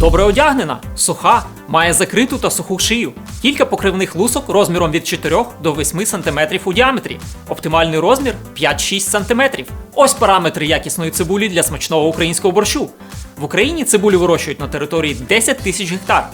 Добре одягнена, суха, має закриту та суху шию. Кілька покривних лусок розміром від 4 до 8 см у діаметрі. Оптимальний розмір 5-6 см. Ось параметри якісної цибулі для смачного українського борщу. В Україні цибулю вирощують на території 10 тисяч гектар.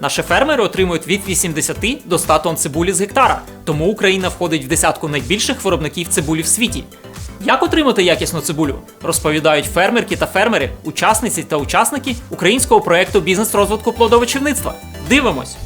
Наші фермери отримують від 80 до 100 тонн цибулі з гектара, тому Україна входить в десятку найбільших виробників цибулі в світі. Як отримати якісну цибулю? Розповідають фермерки та фермери, учасниці та учасники українського проекту бізнес розвитку плодовочівництва. Дивимось!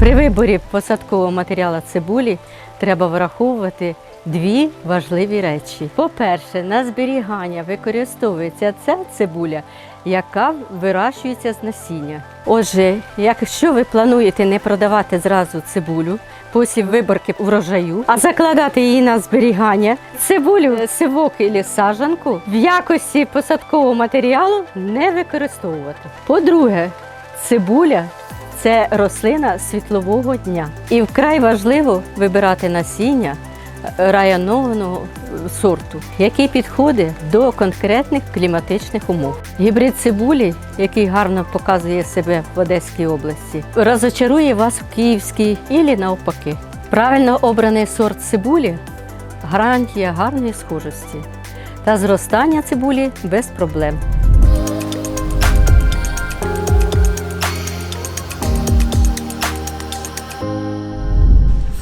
При виборі посадкового матеріалу цибулі треба враховувати дві важливі речі. По-перше, на зберігання використовується ця цибуля, яка вирощується з насіння. Отже, якщо ви плануєте не продавати зразу цибулю після виборки врожаю, а закладати її на зберігання, цибулю, сивок і саджанку в якості посадкового матеріалу не використовувати. По-друге, цибуля це рослина світлового дня. І вкрай важливо вибирати насіння районованого сорту, який підходить до конкретних кліматичних умов. Гібрид цибулі, який гарно показує себе в Одеській області, розочарує вас в Київській і навпаки. Правильно обраний сорт цибулі гарантія гарної схожості та зростання цибулі без проблем.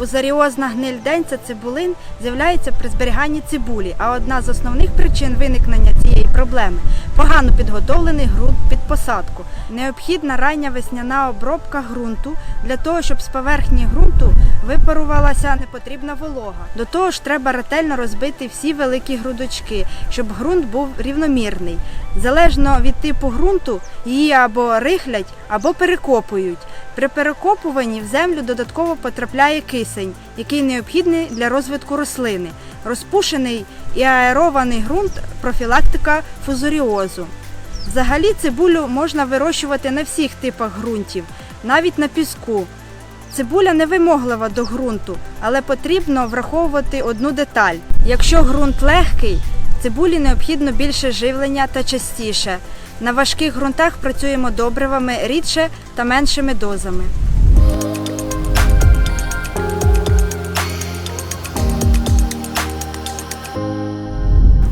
Фузаріозна гниль денця цибулин з'являється при зберіганні цибулі, а одна з основних причин виникнення цієї проблеми погано підготовлений ґрунт під посадку. Необхідна рання весняна обробка ґрунту для того, щоб з поверхні ґрунту випарувалася непотрібна волога. До того ж, треба ретельно розбити всі великі грудочки, щоб ґрунт був рівномірний. Залежно від типу ґрунту, її або рихлять, або перекопують. При перекопуванні в землю додатково потрапляє кисень, який необхідний для розвитку рослини. Розпушений і аерований ґрунт профілактика фузоріозу. Взагалі цибулю можна вирощувати на всіх типах ґрунтів, навіть на піску. Цибуля невимоглива до ґрунту, але потрібно враховувати одну деталь. Якщо ґрунт легкий, цибулі необхідно більше живлення та частіше. На важких ґрунтах працюємо добривами рідше та меншими дозами.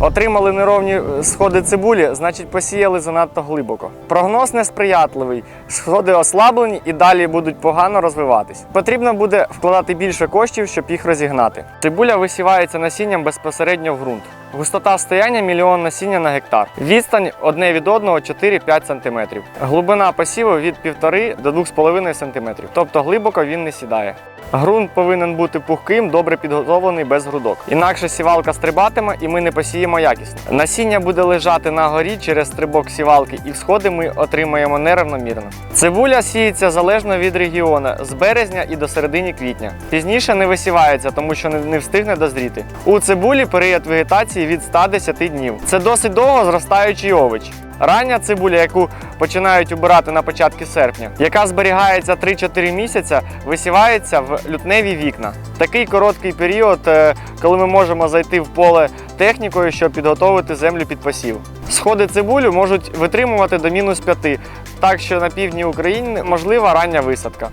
Отримали неровні е, сходи цибулі, значить посіяли занадто глибоко. Прогноз несприятливий, сходи ослаблені і далі будуть погано розвиватись. Потрібно буде вкладати більше коштів, щоб їх розігнати. Цибуля висівається насінням безпосередньо в ґрунт. Густота стояння мільйон насіння на гектар. Відстань одне від одного 4-5 см. Глибина посіву від 1,5 до 2,5 см. Тобто глибоко він не сідає. Грунт повинен бути пухким, добре підготовлений без грудок. Інакше сівалка стрибатиме і ми не посіємо якісно. Насіння буде лежати на горі через стрибок сівалки, і всходи ми отримаємо нерівномірно. Цибуля сіється залежно від регіону з березня і до середини квітня. Пізніше не висівається, тому що не встигне дозріти. У цибулі період вегетації від 110 днів. Це досить довго зростаючий овоч. Рання цибуля, яку починають убирати на початку серпня, яка зберігається 3-4 місяця, висівається в лютневі вікна. Такий короткий період, е, коли ми можемо зайти в поле технікою, щоб підготовити землю під посів. Сходи цибулю можуть витримувати до мінус 5, так що на півдні України можлива рання висадка.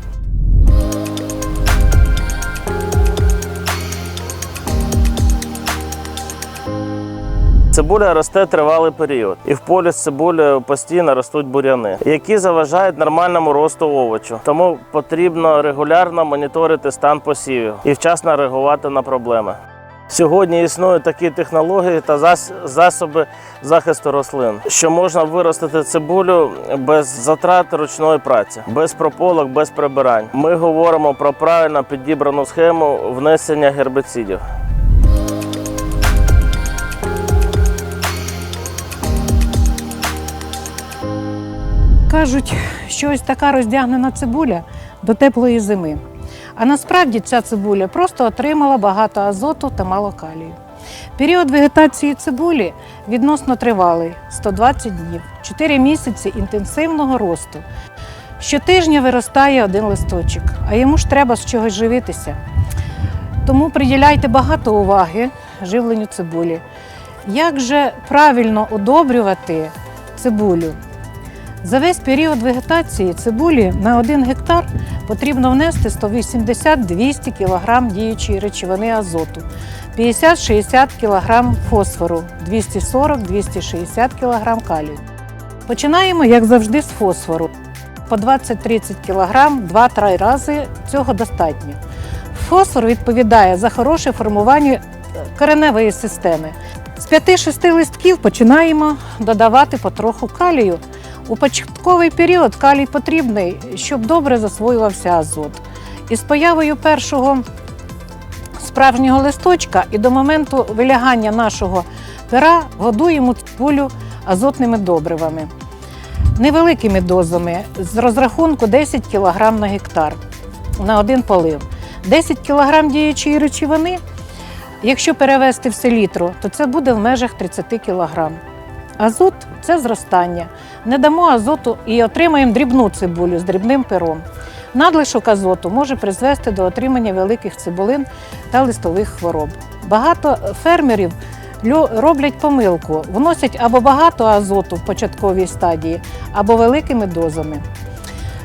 Цибуля росте тривалий період, і в полі з цибулею постійно ростуть бур'яни, які заважають нормальному росту овочу. Тому потрібно регулярно моніторити стан посівів і вчасно реагувати на проблеми. Сьогодні існують такі технології та засоби захисту рослин, що можна виростити цибулю без затрат ручної праці, без прополок, без прибирань. Ми говоримо про правильно підібрану схему внесення гербіцидів. Кажуть, що ось така роздягнена цибуля до теплої зими. А насправді ця цибуля просто отримала багато азоту та мало калію. Період вегетації цибулі відносно тривалий 120 днів, 4 місяці інтенсивного росту. Щотижня виростає один листочок, а йому ж треба з чогось живитися. Тому приділяйте багато уваги живленню цибулі. Як же правильно удобрювати цибулю? За весь період вегетації цибулі на 1 гектар потрібно внести 180-200 кг діючої речовини азоту, 50-60 кг фосфору, 240-260 кг калію. Починаємо, як завжди, з фосфору. По 20-30 кг 2-3 рази цього достатньо. Фосфор відповідає за хороше формування е, кореневої системи. З 5-6 листків починаємо додавати потроху калію. У початковий період калій потрібний, щоб добре засвоювався азот. І з появою першого справжнього листочка і до моменту вилягання нашого пера годуємо цибулю азотними добривами. Невеликими дозами з розрахунку 10 кг на гектар на один полив. 10 кг діючої речовини, якщо перевести в селітру, то це буде в межах 30 кг. Азот це зростання. Не дамо азоту і отримаємо дрібну цибулю з дрібним пером. Надлишок азоту може призвести до отримання великих цибулин та листових хвороб. Багато фермерів роблять помилку, вносять або багато азоту в початковій стадії, або великими дозами.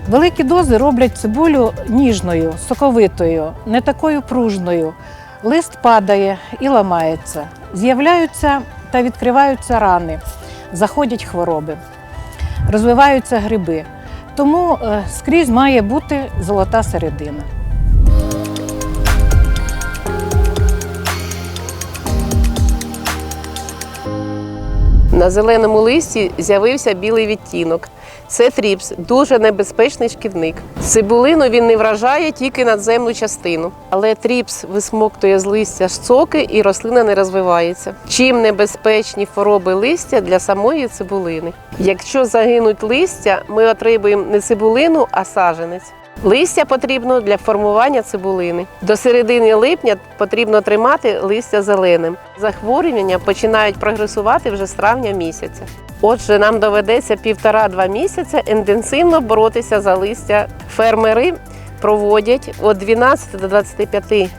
Великі дози роблять цибулю ніжною, соковитою, не такою пружною. Лист падає і ламається. З'являються та відкриваються рани, заходять хвороби, розвиваються гриби. Тому е, скрізь має бути золота середина. На зеленому листі з'явився білий відтінок. Це тріпс, дуже небезпечний шкідник. Цибулину він не вражає тільки надземну частину, але тріпс висмоктує з листя соки і рослина не розвивається. Чим небезпечні хвороби листя для самої цибулини. Якщо загинуть листя, ми отримуємо не цибулину, а саженець. Листя потрібно для формування цибулини. До середини липня потрібно тримати листя зеленим. Захворювання починають прогресувати вже з травня місяця. Отже, нам доведеться півтора-два місяця інтенсивно боротися за листя. Фермери проводять від 12 до 25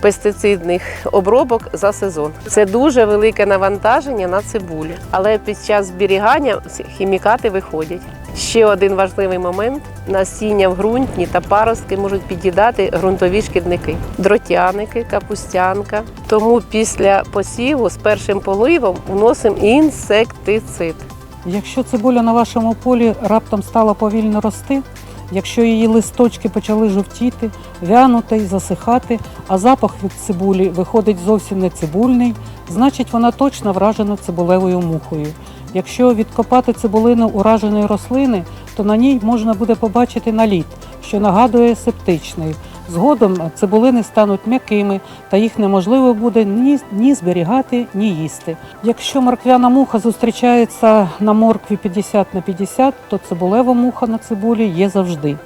пестицидних обробок за сезон. Це дуже велике навантаження на цибулю, але під час зберігання хімікати виходять. Ще один важливий момент: насіння в ґрунтні та паростки можуть під'їдати ґрунтові шкідники, дротяники, капустянка. Тому після посіву з першим поливом вносимо інсектицид. Якщо цибуля на вашому полі раптом стала повільно рости, якщо її листочки почали жовтіти, вянути й засихати, а запах від цибулі виходить зовсім не цибульний, значить вона точно вражена цибулевою мухою. Якщо відкопати цибулину ураженої рослини, то на ній можна буде побачити наліт, що нагадує септичний. Згодом цибулини стануть м'якими, та їх неможливо буде ні, ні зберігати, ні їсти. Якщо морквяна муха зустрічається на моркві 50 на 50, то цибулева муха на цибулі є завжди.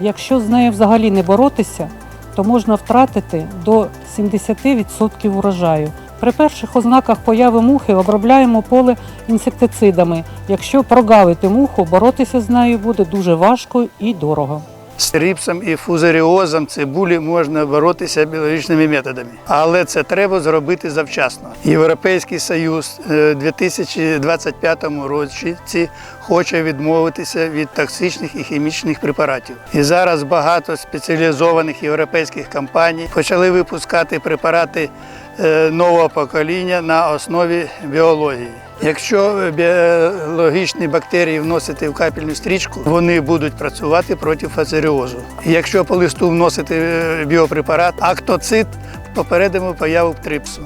Якщо з нею взагалі не боротися, то можна втратити до 70% урожаю. При перших ознаках появи мухи обробляємо поле інсектицидами. Якщо прогавити муху, боротися з нею буде дуже важко і дорого. З тріпсом і фузаріозом цибулі можна боротися біологічними методами, але це треба зробити завчасно. Європейський Союз е, у 2025 році хоче відмовитися від токсичних і хімічних препаратів. І зараз багато спеціалізованих європейських компаній почали випускати препарати нового покоління на основі біології. Якщо біологічні бактерії вносити в капельну стрічку, вони будуть працювати проти фацеріозу. Якщо по листу вносити е, біопрепарат, актоцит, попередимо появу трипсу.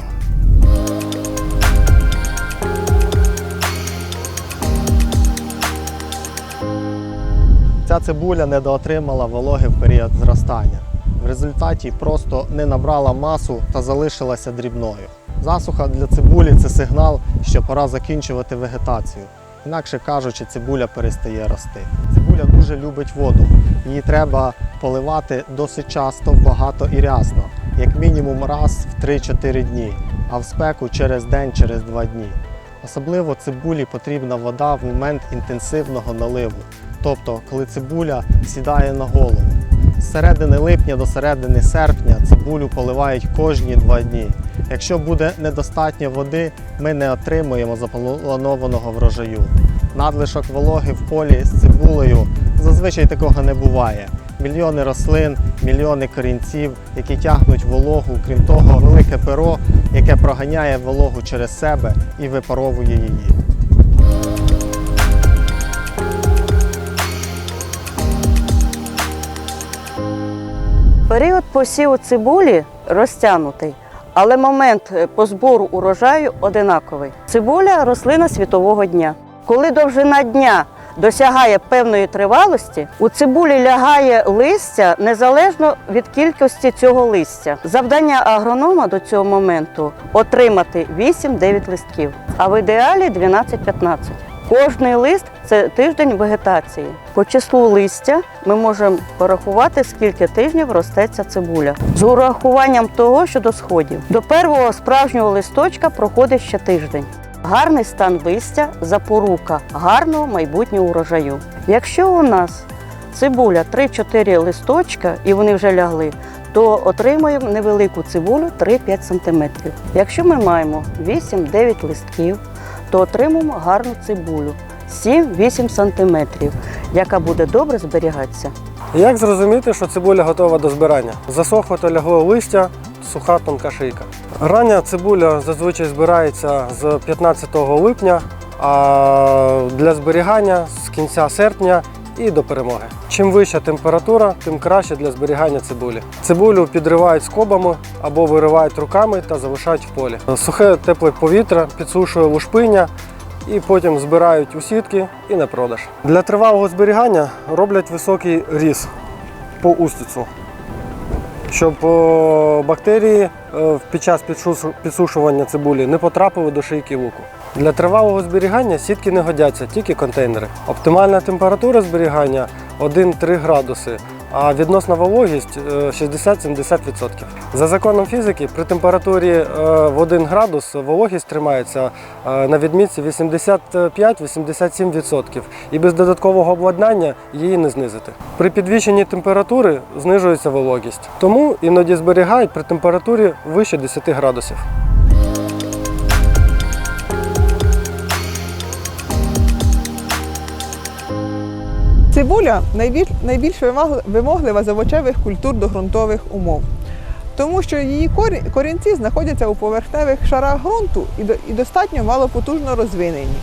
Ця цибуля недоотримала вологи в період зростання. В результаті просто не набрала масу та залишилася дрібною. Засуха для цибулі це сигнал, що пора закінчувати вегетацію. Інакше кажучи, цибуля перестає рости. Цибуля дуже любить воду. Її треба поливати досить часто, багато і рясно, як мінімум раз в 3-4 дні, а в спеку через день, через 2 дні. Особливо цибулі потрібна вода в момент інтенсивного наливу, тобто коли цибуля сідає на голову. З середини липня до середини серпня цибулю поливають кожні два дні. Якщо буде недостатньо води, ми не отримуємо запланованого врожаю. Надлишок вологи в полі з цибулею зазвичай такого не буває. Мільйони рослин, мільйони корінців, які тягнуть вологу, крім того, велике перо, яке проганяє вологу через себе і випаровує її. Період посіву цибулі розтягнутий, але момент е, по збору урожаю одинаковий. Цибуля рослина світового дня. Коли довжина дня досягає певної тривалості, у цибулі лягає листя незалежно від кількості цього листя. Завдання агронома до цього моменту отримати 8-9 листків, а в ідеалі 12-15. Кожний лист це тиждень вегетації. По числу листя ми можемо порахувати, скільки тижнів росте ця цибуля. З урахуванням того, що до сходів. До першого справжнього листочка проходить ще тиждень. Гарний стан листя запорука гарного майбутнього урожаю. Якщо у нас цибуля 3-4 листочка і вони вже лягли, то отримуємо невелику цибулю 3-5 см. Якщо ми маємо 8-9 листків, то отримаємо гарну цибулю 7-8 см, яка буде добре зберігатися. Як зрозуміти, що цибуля готова до збирання? Засохло та лягло листя, суха тонка шийка. Рання цибуля зазвичай збирається з 15 липня, а для зберігання з кінця серпня і до перемоги. Чим вища температура, тим краще для зберігання цибулі. Цибулю підривають скобами або виривають руками та залишають в полі. Сухе тепле повітря підсушує лушпиння і потім збирають у сітки і на продаж. Для тривалого зберігання роблять високий різ по устицю, щоб бактерії е, під час підсушування цибулі не потрапили до шийки луку. Для тривалого зберігання сітки не годяться, тільки контейнери. Оптимальна температура зберігання 1-3 градуси, а відносна вологість е, 60-70%. За законом фізики, при температурі е, в 1 градус вологість тримається е, на відмітці 85-87% і без додаткового обладнання її не знизити. При підвищенні температури знижується вологість, тому іноді зберігають при температурі вище 10 градусів. Цибуля найбільш, вимоглива з культур до ґрунтових умов, тому що її корінці знаходяться у поверхневих шарах ґрунту і достатньо малопотужно розвинені.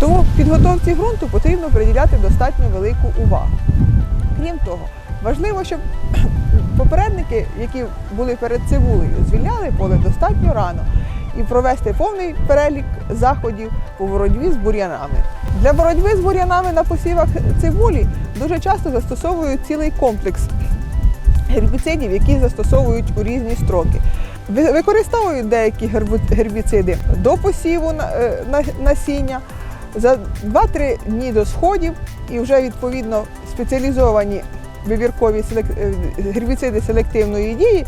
Тому підготовці ґрунту потрібно приділяти достатньо велику увагу. Крім того, важливо, щоб попередники, які були перед цибулею, звільняли поле достатньо рано і провести повний перелік заходів по боротьбі з бур'янами. Для боротьби з бур'янами на посівах цибулі дуже часто застосовують цілий комплекс гербіцидів, які застосовують у різні строки. Ви- Використовують деякі гербіциди до посіву е, насіння за 2-3 дні до сходів і вже відповідно спеціалізовані вибіркові селек- е, гербіциди селективної дії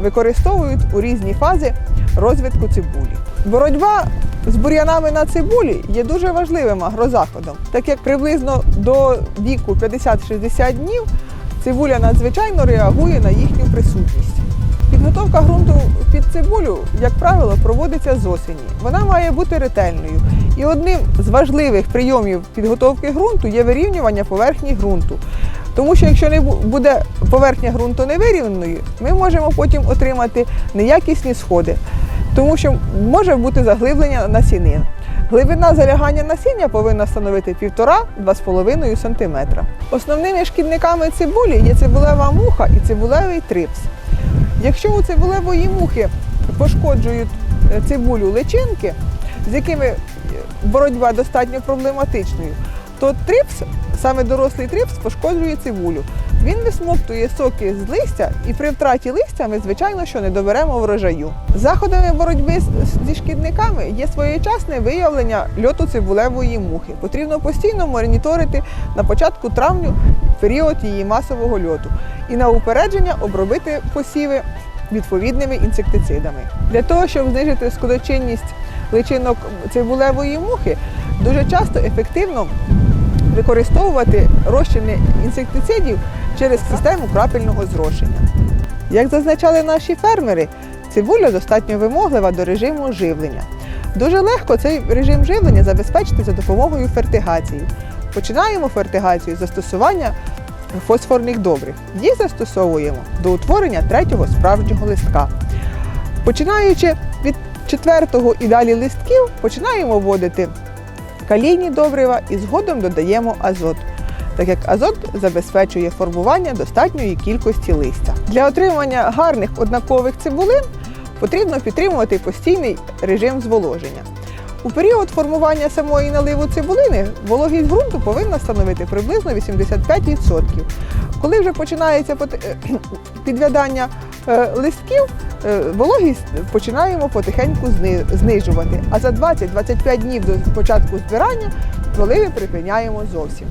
використовують у різні фази розвитку цибулі. Боротьба з бур'янами на цибулі є дуже важливим агрозаходом, так як приблизно до віку 50-60 днів цибуля надзвичайно реагує на їхню присутність. Підготовка ґрунту під цибулю, як правило, проводиться з осені. Вона має бути ретельною. І одним з важливих прийомів підготовки ґрунту є вирівнювання поверхні ґрунту. Тому що якщо не буде поверхня ґрунту невирівненою, ми можемо потім отримати неякісні сходи, тому що може бути заглиблення насінин. Глибина залягання насіння повинна становити 1,5-2,5 см. Основними шкідниками цибулі є цибулева муха і цибулевий трипс. Якщо у цибулевої мухи пошкоджують е, цибулю личинки, з якими е, боротьба достатньо проблематичною, то трипс, саме дорослий трипс, пошкоджує цибулю. Він висмоктує соки з листя, і при втраті листя ми, звичайно, що не доберемо врожаю. Заходами боротьби зі шкідниками є своєчасне виявлення льоту цибулевої мухи. Потрібно постійно моніторити на початку травню період її масового льоту і на упередження обробити посіви відповідними інсектицидами. Для того, щоб знижити шкодочинність личинок цибулевої мухи, дуже часто ефективно використовувати розчини інсектицидів через систему крапельного зрошення. Як зазначали наші фермери, цибуля достатньо вимоглива до режиму живлення. Дуже легко цей режим живлення забезпечити за допомогою фертигації. Починаємо фертигацію з застосування фосфорних добрив. Їх застосовуємо до утворення третього справжнього листка. Починаючи від четвертого і далі листків, починаємо вводити калійні добрива і згодом додаємо азот, так як азот забезпечує формування достатньої кількості листя. Для отримання гарних однакових цибулин потрібно підтримувати постійний режим зволоження. У період формування самої наливу цибулини вологість ґрунту повинна становити приблизно 85%. Коли вже починається е, підвядання е, листків, е, вологість починаємо потихеньку зни- знижувати. А за 20-25 днів до початку збирання проливи припиняємо зовсім.